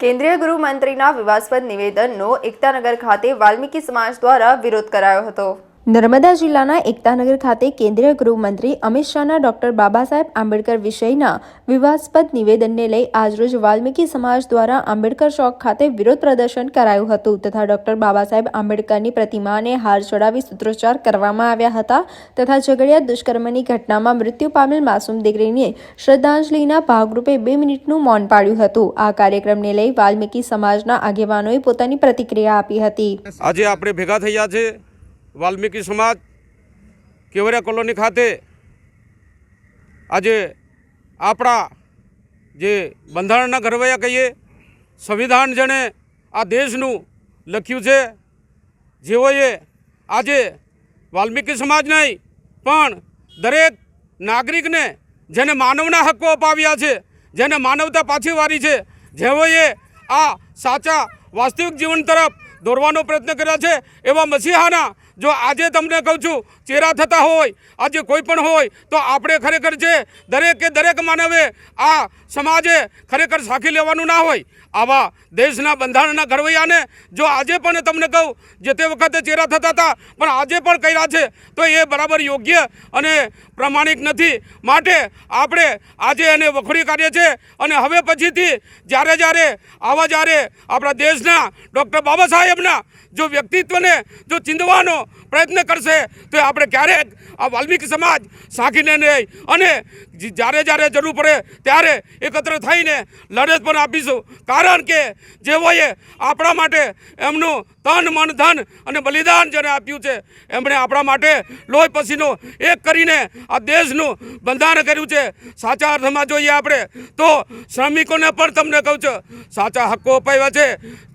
કેન્દ્રીય ગૃહમંત્રીના વિવાસ્પદ નિવેદનનો એકતાનગર ખાતે વાલ્મીકી સમાજ દ્વારા વિરોધ કરાયો હતો. નર્મદા જિલ્લાના એકતાનગર ખાતે કેન્દ્રીય ગૃહમંત્રી અમિત શાહના ડોક્ટર બાબા સાહેબ આંબેડકર વિષયના વિવાદસ્પદ નિવેદનને લઈ આજરોજ વાલ્મીકી સમાજ દ્વારા આંબેડકર ચોક ખાતે વિરોધ પ્રદર્શન કરાયું હતું તથા ડોક્ટર બાબા સાહેબ આંબેડકરની પ્રતિમાને હાર ચડાવી સૂત્રોચ્ચાર કરવામાં આવ્યા હતા તથા ઝઘડિયા દુષ્કર્મની ઘટનામાં મૃત્યુ પામેલ માસૂમ દીકરીને શ્રદ્ધાંજલિના ભાગરૂપે બે મિનિટનું મૌન પાડ્યું હતું. આ કાર્યક્રમને લઈ વાલ્મીકી સમાજના આગેવાનોએ પોતાની પ્રતિક્રિયા આપી હતી. આજે આપણે ભેગા થયા છે. વાલ્મીકી સમાજ કેવરિયા કોલોની ખાતે આજે આપણા જે બંધારણના ઘરવૈયા કહીએ, સંવિધાન જેણે આ દેશનું લખ્યું છે, જેઓએ આજે વાલ્મીકી સમાજ નહીં, પણ દરેક નાગરિકને જેને માનવના હક્કો અપાવ્યા છે, જેને માનવતા પાછી વારી છે, જેઓએ આ સાચા વાસ્તવિક જીવન તરફ દોરવાનો પ્રયત્ન કર્યા છે. એવા મસીહાના જો આજે તમને કહું છું, ચેરા થતા હોય, આજે કોઈ પણ હોય, તો આપણે ખરેખર છે, દરેકે દરેક માનવે આ સમાજે ખરેખર સાખી લેવાનું ના હોય. આવા દેશના બંધારણના ઘડવૈયાને જો આજે પણ તમને કહું, જે તે વખતે ચેરા થતા હતા, પણ આજે પણ કર્યા છે, તો એ બરાબર યોગ્ય અને પ્રમાણિક નથી. માટે આપણે આજે એને વખોડી કાઢીએ છીએ અને હવે પછીથી જ્યારે જ્યારે, આવા જ્યારે આપણા દેશના ડૉક્ટર બાબા સાહેબના જો વ્યક્તિત્વને જો ચીંધવાનો પ્રયત્ન કરશે, તો આપણે ક્યારેક આ વાલ્મીકી સમાજ સાંખીને નહીં. અને જ્યારે જ્યારે જરૂર પડે ત્યારે એકત્ર થઈને લડત પણ આપીશું. કારણ કે જેઓએ આપણા માટે એમનું તન મન, ધન અને બલિદાન જેને આપ્યું છે. એમણે આપણા માટે લોહી પસીનો એક કરીને આ દેશનું બંધારણ કર્યું છે. સાચા અર્થમાં જોઈએ આપણે તો શ્રમિકોને પણ તમને કહું છું, સાચા હક્કો અપાવ્યા છે.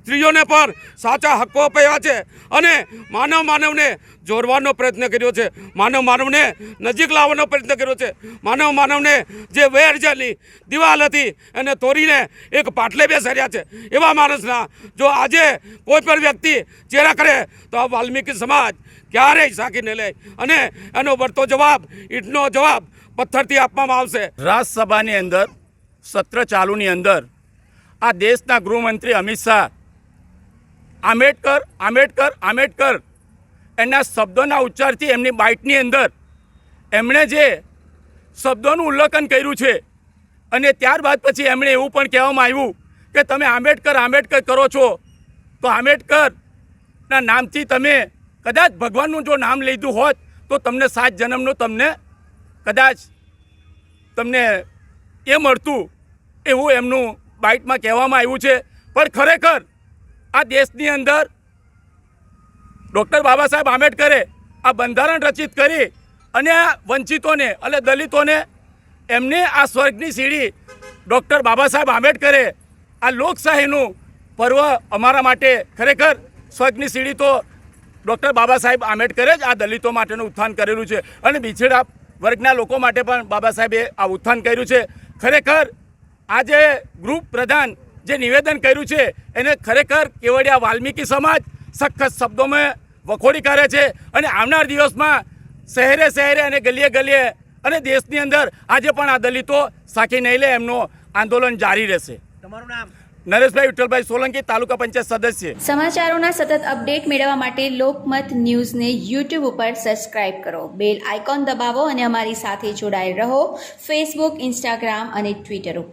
સ્ત્રીઓને પણ સાચા હક્કો અપાવ્યા છે. અને માનવ માનવને જોડવાનો પ્રયત્ન કર્યો છે. માનવ માનવને નજીક લાવવાનો પ્રયત્ન કર્યો છે. માનવ માનવને જે વેર જેલી દિવાલ હતી એને તોડીને એક પાટલે બેસાડ્યા છે. એવા માણસના જો આજે કોઈ પણ વ્યક્તિ ચેરા કરે તો આ વાલ્મીકી સમાજ ક્યારેય સાકીને લે. અને એનો વળતો જવાબ, ઈટનો જવાબ પથ્થરથી આપવામાં આવશે. રાજ્યસભાની અંદર, સત્ર ચાલુની અંદર આ દેશના ગૃહમંત્રી અમિત શાહ, આંબેડકર આંબેડકર આંબેડકર, એના શબ્દોના ઉચ્ચારથી એમની બાઇટની અંદર એમણે જે શબ્દોનું ઉલ્લંઘન કર્યું છે અને ત્યારબાદ પછી એમણે એવું પણ કહેવામાં આવ્યું કે તમે આંબેડકર આંબેડકર કરો છો, તો આંબેડકરના નામથી તમે કદાચ ભગવાનનું જો નામ લીધું હોત, તો તમને સાત જન્મનું તમને કદાચ તમને એ મળતું એવું એમનું બાઇટમાં કહેવામાં આવ્યું છે. પણ ખરેખર આ દેશની અંદર ડૉક્ટર બાબા સાહેબ આંબેડકરે આ બંધારણ રચિત કરી અને આ વંચિતોને એટલે દલિતોને એમને આ સ્વર્ગની સીડી ડૉક્ટર બાબા સાહેબ આંબેડકરે આ લોકશાહીનું પર્વ અમારા માટે ખરેખર સ્વર્ગની સીડી તો ડૉક્ટર બાબા સાહેબ આંબેડકરે જ આ દલિતો માટેનું ઉત્થાન કરેલું છે. અને બીછડા વર્ગના લોકો માટે પણ બાબા સાહેબે આ ઉત્થાન કર્યું છે. ખરેખર આજે ગ્રુપ પ્રધાન જે નિવેદન કર્યું છે, એને ખરેખર કેવડિયા વાલ્મીકી સમાજ સખત શબ્દોમાં વખોડી કરે છે. અને આવનાર દિવસમાં શહેરે શહેરે અને ગલીએ ગલીએ અને દેશની અંદર આજે પણ આ દલિતો સાખી નહીં લે, એમનું આંદોલન જારી રહેશે. તમારું નામ? નરેશભાઈ, વિઠ્ઠલભાઈ સોલંકી, તાલુકા પંચાયત સદસ્ય. સમાચારોના સતત અપડેટ મેળવવા માટે લોકમત ન્યૂઝને યુટ્યુબ ઉપર સબસ્ક્રાઇબ કરો. બેલ આઇકોન દબાવો અને અમારી સાથે જોડાયેલ રહો ફેસબુક, ઇન્સ્ટાગ્રામ અને ટ્વિટર ઉપર.